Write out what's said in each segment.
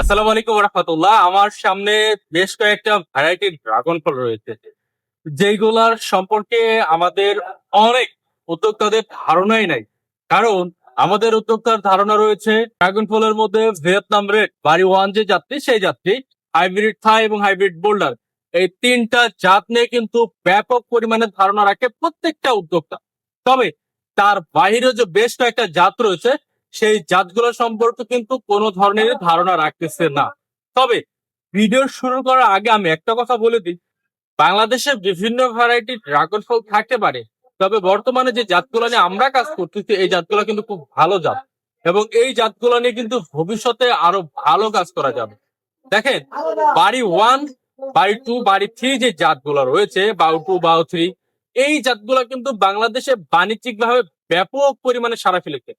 আসসালামু আলাইকুম রহমতুল্লাহ। আমার সামনে বেশ কয়েকটা ভ্যারাইটির ড্রাগন ফল রয়েছে। যেগুলার সম্পর্কে আমাদের অনেক উদ্যোক্তাদের ধারণাই নাই। কারণ আমাদের উদ্যোক্তার ধারণা রয়েছে ড্রাগন ফলের মধ্যে ভিয়েতনাম রেড বাড়ি ওয়ান যে যাত্রী, সেই যাত্রী হাইব্রিড থাই এবং হাইব্রিড বোল্ডার এই তিনটা জাত নিয়ে কিন্তু ব্যাপক পরিমাণে ধারণা রাখে প্রত্যেকটা উদ্যোক্তা। তবে তার বাইরে যে বেশ কয়েকটা জাত রয়েছে সেই জাতগুলো সম্পর্কে কিন্তু কোনো ধরনের ধারণা রাখতেছে না। তবে ভিডিও শুরু করার আগে আমি একটা কথা বলে দিই। বাংলাদেশে বিভিন্ন ভ্যারাইটির ড্রাগন ফল থাকতে পারে। তবে বর্তমানে যে জাতগুলো নিয়ে আমরা কাজ করতেছি, এই জাতগুলো কিন্তু খুব ভালো জাত। এবং এই জাতগুলো নিয়ে কিন্তু ভবিষ্যতে আরও ভালো কাজ করা যাবে। দেখেন, বাড়ি ওয়ান বাড়ি টু বাড়ি থ্রি যে জাতগুলো রয়েছে, বাউ টু বাউ থ্রি এই জাতগুলো কিন্তু বাংলাদেশে বাণিজ্যিক ভাবে ব্যাপক পরিমাণে সারা ফেলেছে।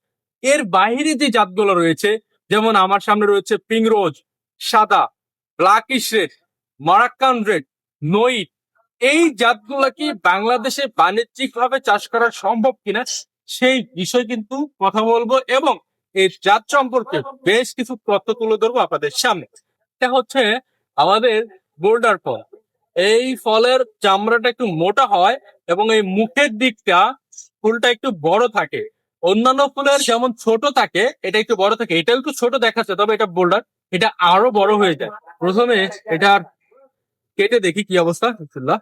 এর বাইরে যে জাতগুলো রয়েছে, যেমন আমার সামনে রয়েছে পিংরোজ সাদা ব্ল্যাকিশ রেড মারাক্কান রেড নইট এই জাতগুলো কি বাংলাদেশে বাণিজ্যিক ভাবে চাষ করা সম্ভব কিনা, সেই বিষয় কিন্তু কথা বলব এবং এই জাত সম্পর্কে বেশ কিছু তথ্য তুলে ধরবো আপনাদের সামনে। এটা হচ্ছে আমাদের বোল্ডার ফল। এই ফলের চামড়াটা একটু মোটা হয় এবং এই মুখের দিকটা ফুলটা একটু বড় থাকে। অন্যান্য ফুলের যেমন ছোট থাকে, এটা একটু বড় থাকে এটা একটু ছোট দেখাচ্ছে, তবে এটা বোল্ডার, এটা আরও বড় হয়ে যায়। প্রথমে এটা কেটে দেখি কি অবস্থা বিসমিল্লাহ।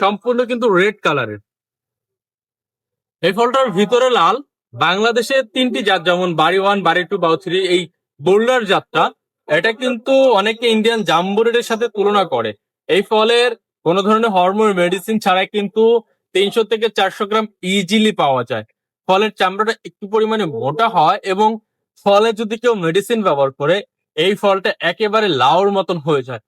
সম্পূর্ণ কিন্তু রেড কালারের। এই ফলটার ভিতরে লাল, বাংলাদেশে তিনটি জাত, যেমন বাড়ি ওয়ান, বাড়ি টু, বাউ থ্রি, এই বোল্ডার জাতটা, এটা কিন্তু অনেকে ইন্ডিয়ান জাম্বুরের সাথে তুলনা করে। এই ফলের কোনো ধরনের হরমোন মেডিসিন ছাড়াই কিন্তু তিনশো থেকে চারশো গ্রাম ইজিলি পাওয়া যায়। ফলের চামড়াটা একটু পরিমাণে মোটা হয় এবং ফলে যদি কেউ মেডিসিন ব্যবহার করে, এই ফলটা একেবারে লাউর মতন হয়ে যায়।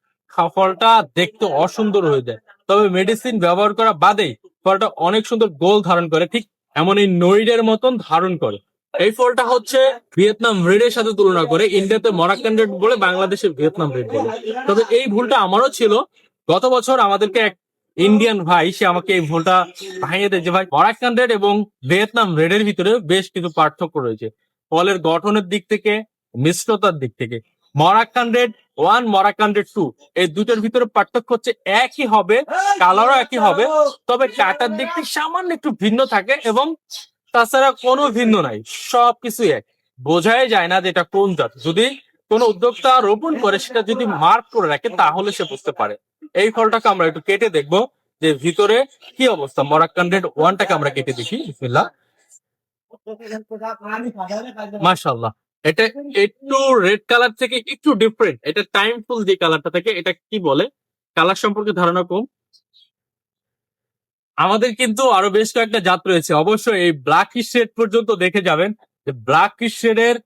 ফলটা দেখতে অসুন্দর হয়ে যায়। তবে মেডিসিন ব্যবহার করা বাদেই ফলটা অনেক সুন্দর গোল ধারণ করে, ঠিক এমন এই নইডের মতন ধারণ করে। এই ফলটা হচ্ছে ভিয়েতনাম রেডের সাথে তুলনা করে, ইন্ডিয়াতে মরাক্কান রেড বলে, বাংলাদেশে ভিয়েতনাম রেড বলে। তবে এই ভুলটা আমারও ছিল। গত বছর আমাদেরকে এক ইন্ডিয়ান ভাই, সে আমাকে এই ভুলটা ভাঙিয়ে দেয় যে ভাই মরাক্কান রেড এবং ভিয়েতনাম রেডের ভিতরে বেশ কিছু পার্থক্য রয়েছে। ফলের গঠনের দিক থেকে, মিশ্রতার দিক থেকে। Moroccan red one Moroccan red two, এই দুটোর ভিতরে পার্থক্য হচ্ছে একই হবে, কালারও একই হবে, তবে কাটার দিক থেকে সামান্য একটু ভিন্ন থাকে এবং তাছাড়া কোনো ভিন্ন নাই সবকিছু এক। বোঝাই যায় না যে এটা কোন জাত। যদি কোন উদ্যোক্তা রোপণ করে সেটা যদি মার্ক করে রাখে, তাহলে সে বুঝতে পারে। এই ফলটাকে আমরা একটু কেটে দেখব যে ভিতরে কি অবস্থা। মরাক্কান রেড ওয়ানটাকে আমরা কেটে দেখি। বিসমিল্লাহ। মাশাল্লাহ এটা একটু রেড কালার থেকে একটু ডিফারেন্ট এটা টাইম ফুল যে কালারটা থাকে, এটা কি বলে? কালার সম্পর্কে ধারণা কম। আমাদের কিন্তু আরও বেশ কয়েকটা জাত রয়েছে। অবশ্যই এই ব্ল্যাক শেড পর্যন্ত দেখে যাবেন যে ব্ল্যাক শেডের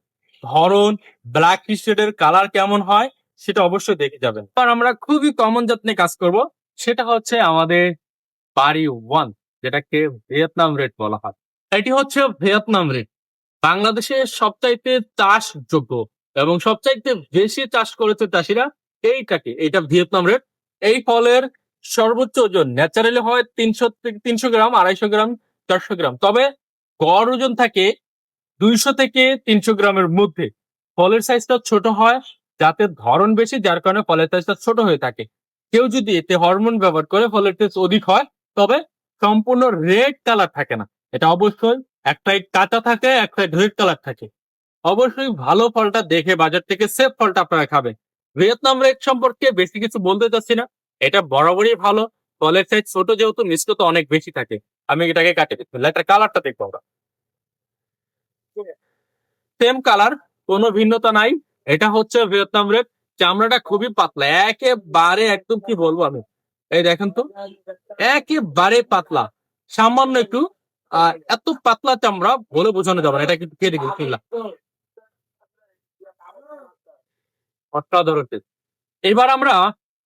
ধরন ব্ল্যাক শেডের কালার কেমন হয় সেটা অবশ্যই দেখে যাবেন। আর আমরা খুবই কমন জাত নিয়ে কাজ করব, সেটা হচ্ছে আমাদের বাড়ি ওয়ান যেটাকে ভিয়েতনাম রেড বলা হয়। এটি হচ্ছে ভিয়েতনাম রেড বাংলাদেশে সবচাইতে চাষযোগ্য এবং সবচাইতে বেশি চাষ করেছে চাষিরা এইটাকে এটা ভিয়েতনাম রেড এই ফলের সর্বোচ্চ ওজন ন্যাচারালি হয় তিনশো তিনশো গ্রাম, আড়াইশো গ্রাম, চারশো গ্রাম। তবে গড় ওজন থাকে দুইশো থেকে তিনশো গ্রামের মধ্যে। ফলের সাইজটা ছোট হয় যাতে ধরন বেশি, যার কারণে ফলের সাইজটা ছোট হয়ে থাকে। কেউ যদি এতে হরমোন ব্যবহার করে ফলের টেস্ট অধিক হয়, তবে সম্পূর্ণ রেড কালার থাকে না। এটা অবশ্যই একটাই কাঁচা থাকে একটাই রেড কালার থাকে। অবশ্যই ভালো ফলটা দেখে বাজার থেকে সেফ ফলটা আপনারা খাবেন। ভিয়েতনাম রেড সম্পর্কে বেশি কিছু বলতে চাচ্ছি না। এটা বরাবরই ভালো। ফলের সাইজ ছোট যেহেতু, মিশ্রতা অনেক বেশি থাকে। আমি এটাকে কাটে দিচ্ছি কালারটা দেখব আমরা। সেম কালার কোনো ভিন্নতা নাই। এটা হচ্ছে ভিয়েতনাম রেড চামড়াটা খুবই পাতলা, একেবারে একদম কি বলব আমি? এই দেখেন তো, একেবারে পাতলা। সামান্য একটু এত পাতলা চামড়া বলে বোঝানো যাবে এটা কিন্তু খেয়ে দেখি বিসমিল্লাহ। এবার আমরা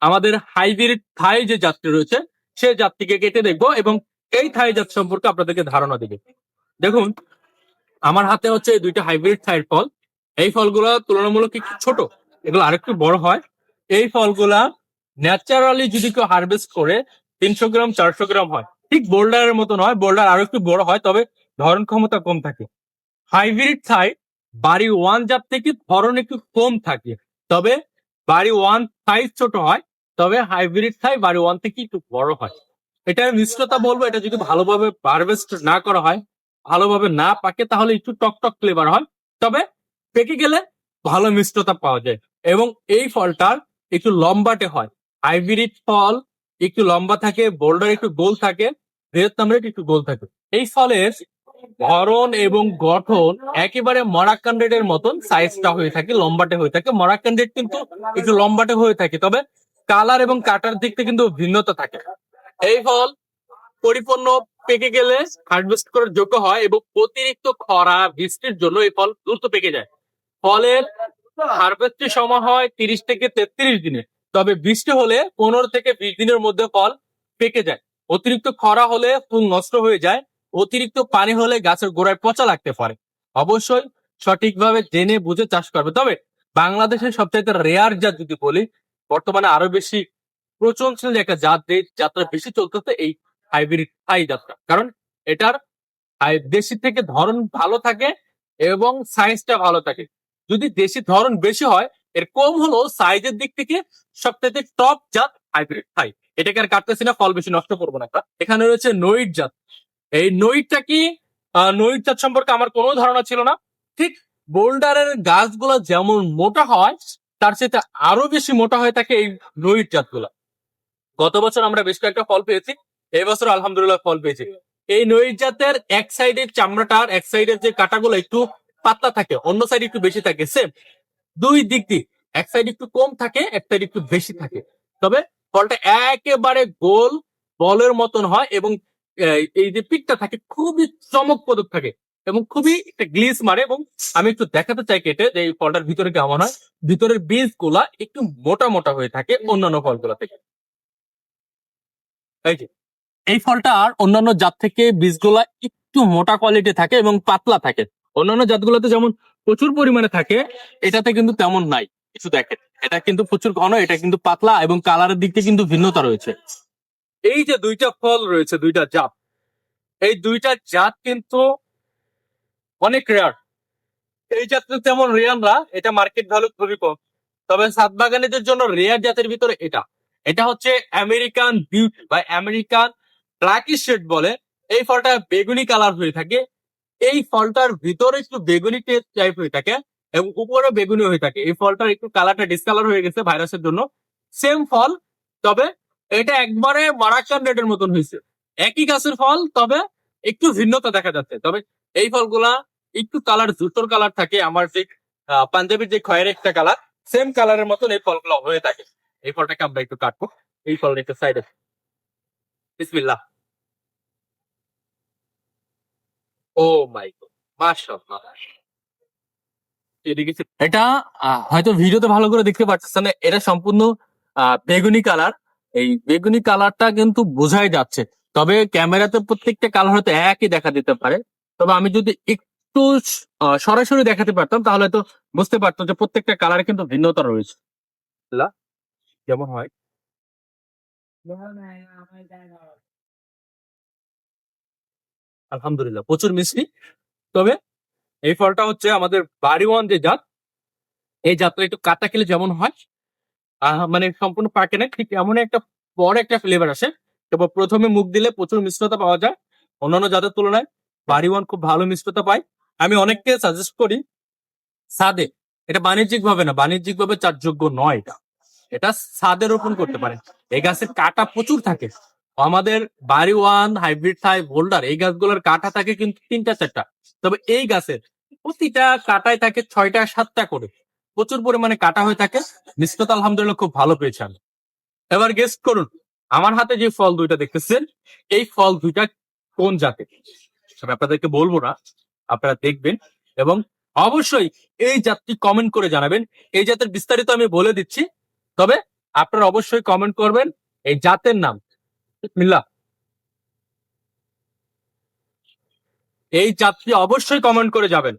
আমাদের হাইব্রিড থাই যে জাতটি রয়েছে, সে জাতটিকে কেটে দেখব এবং এই থাই জাত সম্পর্কে আপনাদেরকে ধারণা দিবে। দেখুন আমার হাতে হচ্ছে এই দুইটা হাইব্রিড থাইয়ের ফল। এই ফলগুলো তুলনামূলক একটু ছোট, এগুলো আরেকটু বড় হয়। এই ফলগুলা ন্যাচারালি যদি কেউ হারভেস্ট করে, তিনশো গ্রাম, চারশো গ্রাম হয়। ঠিক বোল্ডারের মতো নয় বোল্ডার আরও একটু বড় হয়, তবে ধরন ক্ষমতা কম থাকে। হাইব্রিড থাই বাড়ি ওয়ান জাত থেকে ধরন একটু কম থাকে, তবে বাড়ি ওয়ান সাইজ ছোট হয়, তবে হাইব্রিড থাই বাড়ি ওয়ান থেকে একটু বড় হয়। এটার মিশ্রতা বলব, এটা যদি ভালোভাবে হারভেস্ট না করা হয় ভালোভাবে না পাকে তাহলে একটু টক টক ফ্লেভার হয়। তবে পেকে গেলে ভালো মিষ্টতা পাওয়া যায় এবং এই ফলটার একটু লম্বাটে হয়। হাইব্রিড ফল একটু লম্বা থাকে বোল্ডার একটু গোল থাকে ভিয়েতনাম রেড একটু গোল থাকে। এই ফলের ধরন এবং গঠন একেবারে মরাক্কান রেডের মতন সাইজটা হয়ে থাকে, লম্বাটে হয়ে থাকে। মরাক্কান রেড কিন্তু একটু লম্বাটে হয়ে থাকে, তবে কালার এবং কাটার দিক থেকে কিন্তু ভিন্নতা থাকে। এই ফল পরিপূর্ণ পেকে গেলে হারভেস্ট করার যোগ্য হয় এবং অতিরিক্ত খরা, বৃষ্টির জন্য এই ফল দ্রুত পেকে যায়। ফলের হারভেস্টের সময় হয় তিরিশ থেকে তেত্রিশ দিনে, তবে বৃষ্টি হলে পনেরো থেকে বিশ দিনের মধ্যে ফল পেকে যায়। অতিরিক্ত খরা হলে ফুল নষ্ট হয়ে যায়, অতিরিক্ত পানি হলে গাছের গোড়ায় পচা লাগতে পারে। অবশ্যই সঠিকভাবে জেনে বুঝে চাষ করবে। তবে বাংলাদেশের সবচাইতে রেয়ার জাত যদি বলি, বর্তমানে আরও বেশি প্রচলনশীল একটা জাত যে জাতটা বেশি চলতেছে, এই হাইব্রিড থাই জাতটা কারণ এটার দেশি থেকে ধরন ভালো থাকে এবং সাইজটা ভালো থাকে। যদি দেশি ধরন বেশি হয়, এর কম হলো সাইজের দিক থেকে সবচাইতে টপ জাত হাইব্রিড থাই এটাকে আর কাটতেছি না, ফল বেশি নষ্ট করব না। এখানে রয়েছে নইট জাত। এই নইটটা কি? নইট জাত সম্পর্কে আমার কোনো ধারণা ছিল না। ঠিক বোল্ডারের গাছগুলো যেমন মোটা হয়, তার সাথে আরও বেশি মোটা হয়ে থাকে এই নইট জাতগুলো। গত বছর আমরা বেশ কয়েকটা ফল পেয়েছি। এই বছর আলহামদুলিল্লাহ ফল পেয়েছি। এই নইট জাতের এক সাইডের চামড়াটার এক সাইডের যে কাটাগুলো একটু পাতলা থাকে, অন্য সাইড একটু বেশি থাকে সেম দুই দিক দিয়ে, এক সাইড একটু কম থাকে, এক সাইড একটু বেশি থাকে। তবে ফলটা একেবারে গোল বলের মতন হয় এবং এই যে পিকটা থাকে খুবই চমকপ্রদক থাকে এবং খুবই একটা গ্লিস মারে এবং আমি একটু দেখাতে চাই কেটে যে এই ফলটার ভিতরে কেমন হয়। ভিতরের বীজগুলা একটু মোটা মোটা হয়ে থাকে অন্যান্য ফলগুলা থেকে। এই যে এই ফলটা আর অন্যান্য জাত থেকে বীজগুলা একটু মোটা কোয়ালিটি থাকে এবং পাতলা থাকে। অন্যান্য জাতগুলোতে যেমন প্রচুর পরিমাণে থাকে, এটাতে কিন্তু তেমন নাই। কিছু দেখেন, এটা কিন্তু প্রচুর ঘন, এটা কিন্তু পাতলা এবং কালারের দিক থেকে কিন্তু ভিন্নতা রয়েছে। এই যে দুইটা ফল রয়েছে, দুইটা জাত, এই দুইটা জাত কিন্তু অনেক রেয়ার এই জাতের তেমন রেয়ার না, এটা মার্কেট ভ্যালু খুবই কম। তবে সাত বাগানীদের জন্য রেয়ার জাতের ভিতরে এটা। এটা হচ্ছে আমেরিকান বিউটি বা আমেরিকান ব্ল্যাকি শেড বলে, এই ফলটা বেগুনি কালার হয়ে থাকে। এই ফলটার ভিতরে একটু বেগুনি টেস্ট টাইপ হয়ে থাকে এবং উপরে বেগুনি হয়ে থাকে। এই ফলটার একটু কালারটা ডিসকালার হয়ে গেছে ভাইরাসের জন্য। সেম ফল, তবে এটা একবারে মারাক্কান রেডের মতন হয়েছে। একই গাছের ফল, তবে একটু ভিন্নতা দেখা যাচ্ছে। তবে এই ফলগুলা একটু কালার জুতোর কালার থাকে। আমার যে পাঞ্জাবির যে খয়ের একটা কালার সেম কালারের মতন এই ফলগুলো হয়ে থাকে। এই ফলটাকে আমরা একটু কাটবো। এই ফলটা একটু সাইডে বিসমিল্লাহ। ও মাই গড মাশাআল্লাহ। এটা হয়তো ভিডিওতে ভালো করে দেখতে পাচ্ছেন না এটা সম্পূর্ণ বেগুনি কালার। এই বেগুনি কালারটা কিন্তু বোঝাই যাচ্ছে। তবে ক্যামেরাতে প্রত্যেকটা কালার হয়তো একই দেখা দিতে পারে। তবে আমি যদি একটু সরাসরি দেখাতে পারতাম তাহলে তো বুঝতে পারতাম যে প্রত্যেকটা কালারে কিন্তু ভিন্নতা রয়েছে। যেমন হয়? আলহামদুলিল্লাহ, প্রচুর মিষ্টি তবে এই ফলটা হচ্ছে আমাদের বাড়ি ওয়ান যে জাত, এই জাতটা একটু কাটা খেলে যেমন হয় মানে সম্পূর্ণ পাকে না ঠিক এমন একটা বড় একটা ফ্লেভার আসে। তবে প্রথমে মুখ দিলে প্রচুর মিশ্রতা পাওয়া যায়, অন্যান্য জাতের তুলনায় বাড়ি ওয়ান খুব ভালো মিষ্টতা পায়। আমি অনেককে সাজেস্ট করি সাদে এটা বাণিজ্যিক ভাবে না বাণিজ্যিক ভাবে চাষযোগ্য নয় এটা। এটা সাদে রোপণ করতে পারে এই গাছের কাটা প্রচুর থাকে। আমাদের বাড়ি ওয়ান হাইব্রিড থাই বোল্ডার এই গাছগুলোর কাটা থাকে কিন্তু তিনটা, চারটা। তবে এই গাছের প্রতিটা কাটায় থাকে ছয়টা, সাতটা করে। প্রচুর পরিমাণে কাটা হয়ে থাকে। মিষ্টতা আলহামদুলিল্লাহ খুব ভালো পেয়েছে আমি। এবার গেস্ট করুন, আমার হাতে যে ফল দুইটা দেখতেছেন, এই ফল দুইটা কোন জাতের? আমি আপনাদেরকে বলব না, আপনারা দেখবেন এবং অবশ্যই এই জাতটি কমেন্ট করে জানাবেন। এই জাতের বিস্তারিত আমি বলে দিচ্ছি। তবে আপনারা অবশ্যই কমেন্ট করবেন, এই জাতের নাম মিল্লা। এই জাতটি অবশ্যই কমেন্ট করে যাবেন।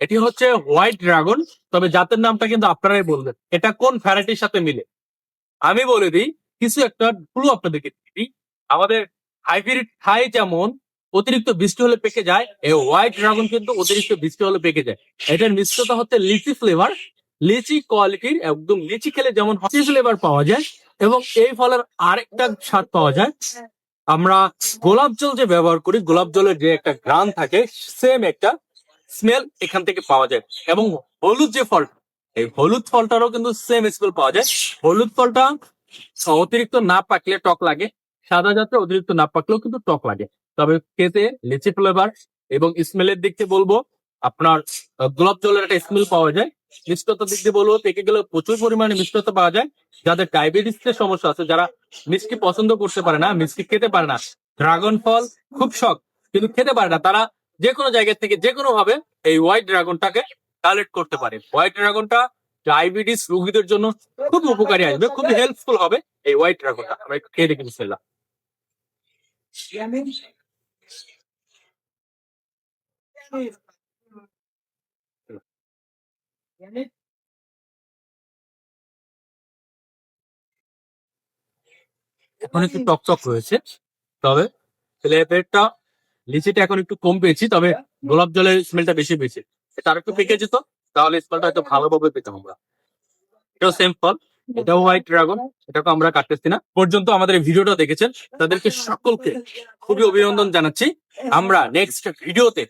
এটি হচ্ছে হোয়াইট ড্রাগন তবে জাতের নামটা কিন্তু আপনারাই বলবেন। এটা কোন ভ্যারাইটির সাথে মিলে? আমি বলে দিই, কিছু একটা ক্লু আপনাদেরকে দিই। আমাদের হাইব্রিড থাই যেমন, অতিরিক্ত বৃষ্টি হলে পেকে যায়, এই হোয়াইট ড্রাগন কিন্তু অতিরিক্ত বৃষ্টি হলে পেকে যায়। এটার মিশ্রতা হচ্ছে লিচি ফ্লেভার লিচি কোয়ালিটির একদম লিচি খেলে যেমন লিচি ফ্লেভার পাওয়া যায় এবং এই ফলের আরেকটা স্বাদ পাওয়া যায়। আমরা গোলাপ জল যে ব্যবহার করি, গোলাপ জলের যে একটা গ্রান থাকে সেম একটা স্মেল এখান থেকে পাওয়া যায়। এবং হলুদ যে ফল এই হলুদ ফলটারও কিন্তু সেম স্মেল পাওয়া যায়। হলুদ ফলটা অতিরিক্ত না পাকলে টক লাগে, সাদা জাতের অতিরিক্ত না পাকলেও কিন্তু টক লাগে। তবে খেতে লিচি ফ্লেভার এবং স্মেলের দিক থেকে বলব, আপনার গোলাপ জলের একটা স্মেল পাওয়া যায়। মিষ্টতার দিক দিয়ে বলব, পেকে গেলে প্রচুর পরিমাণে মিষ্টতা পাওয়া যায়। যাদের ডায়াবেটিস এর সমস্যা আছে, যারা মিষ্টি পছন্দ করতে পারে না, মিষ্টি খেতে পারে না ড্রাগন ফল খুব শখ, কিন্তু খেতে পারে না, তারা যে কোনো জায়গা থেকে যে কোনো ভাবে এই হোয়াইট ড্রাগনটাকে কালেক্ট করতে পারে। হোয়াইট ড্রাগনটা ডায়াবেটিস রোগীদের জন্য খুব উপকারী আসবে, খুব হেল্পফুল হবে এই হোয়াইট ড্রাগনটা আমরা একটু খেয়ে দেখি বিসমিল্লাহ এখন একটু টক টক রয়েছে তবে ফ্লেভারটা লিচিটা এখন একটু কম পেয়েছি তবে গোলাপ জলের স্মেলটা বেশি পেয়েছি। এটা আর একটু পেকে যেত তাহলে স্মেলটা হয়তো ভালোভাবে পেতাম আমরা। এটাও সেম ফল এটাও হোয়াইট ড্রাগন এটাকে আমরা কাটতেছি না। পর্যন্ত আমাদের এই ভিডিওটা দেখেছেন তাদেরকে সকলকে খুবই অভিনন্দন জানাচ্ছি। আমরা নেক্সট ভিডিওতে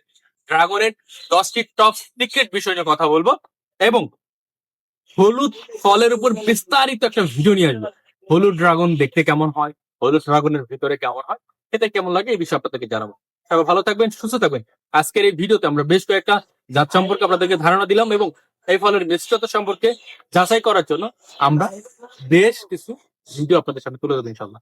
ড্রাগনের দশটি টপ সিক্রেট বিষয় নিয়ে কথা বলব। এবং হলুদ ফলের উপর বিস্তারিত একটা ভিডিও নিয়ে আসব। হলুদ ড্রাগন দেখতে কেমন হয়? হলুদ ড্রাগনের ভিতরে কেমন হয়? খেতে কেমন লাগে? এই বিষয়ে আপনাদেরকে জানাব। সবাই ভালো থাকবেন, সুস্থ থাকবেন। আজকের এই ভিডিওতে আমরা বেশ কয়েকটা জাত সম্পর্কে আপনাদেরকে ধারণা দিলাম এবং এই ফলের মিশ্রতা সম্পর্কে যাচাই করার জন্য আমরা বেশ কিছু ভিডিও আপনাদের সামনে তুলে দেবো ইনশাল্লাহ